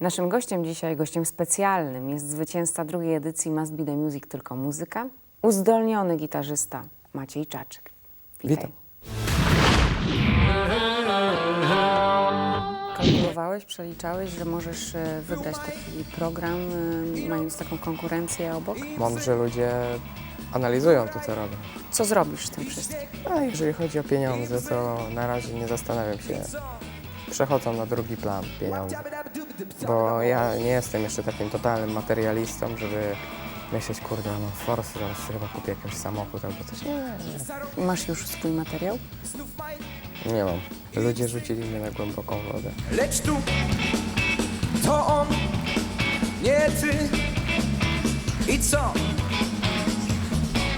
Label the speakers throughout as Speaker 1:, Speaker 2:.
Speaker 1: Naszym gościem dzisiaj, gościem specjalnym jest zwycięzca drugiej edycji Must Be The Music Tylko Muzyka, uzdolniony gitarzysta Maciej Czaczyk.
Speaker 2: Witam.
Speaker 1: Kalkulowałeś, przeliczałeś, że możesz e, wygrać taki program, e, mając taką konkurencję obok?
Speaker 2: Mądrzy ludzie analizują to, co robią.
Speaker 1: Co zrobisz z tym wszystkim?
Speaker 2: A jeżeli chodzi o pieniądze, to na razie nie zastanawiam się. Przechodzą na drugi plan pieniądze. Bo ja nie jestem jeszcze takim totalnym materialistą, żeby myśleć, kurde, mam forsy, zaraz chyba kupię jakiś samochód albo coś. Nie, nie,
Speaker 1: Masz już swój materiał?
Speaker 2: nie. Nie mam. Ludzie rzucili mnie na głęboką wodę.
Speaker 3: Lecz tu to on, nie ty. I co?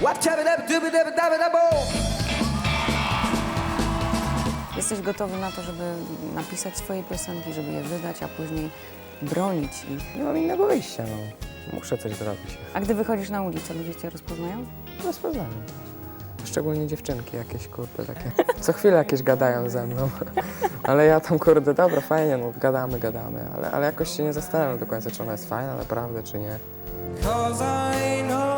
Speaker 3: Łap ciabie dab duby dab dab dabo.
Speaker 1: Jesteś gotowy na to, żeby napisać swoje piosenki, żeby je wydać, a później bronić ich.
Speaker 2: Nie mam innego wyjścia, no. Muszę coś zrobić.
Speaker 1: A gdy wychodzisz na ulicę, ludzie cię rozpoznają?
Speaker 2: Rozpoznanie. Szczególnie dziewczynki jakieś, kurde, takie. Co chwilę jakieś gadają ze mną. Ale ja tam, kurde, dobra, fajnie, no gadamy, gadamy, ale, ale jakoś się nie zastanawiam do końca, czy ona jest fajna naprawdę, czy nie.
Speaker 3: Cause I know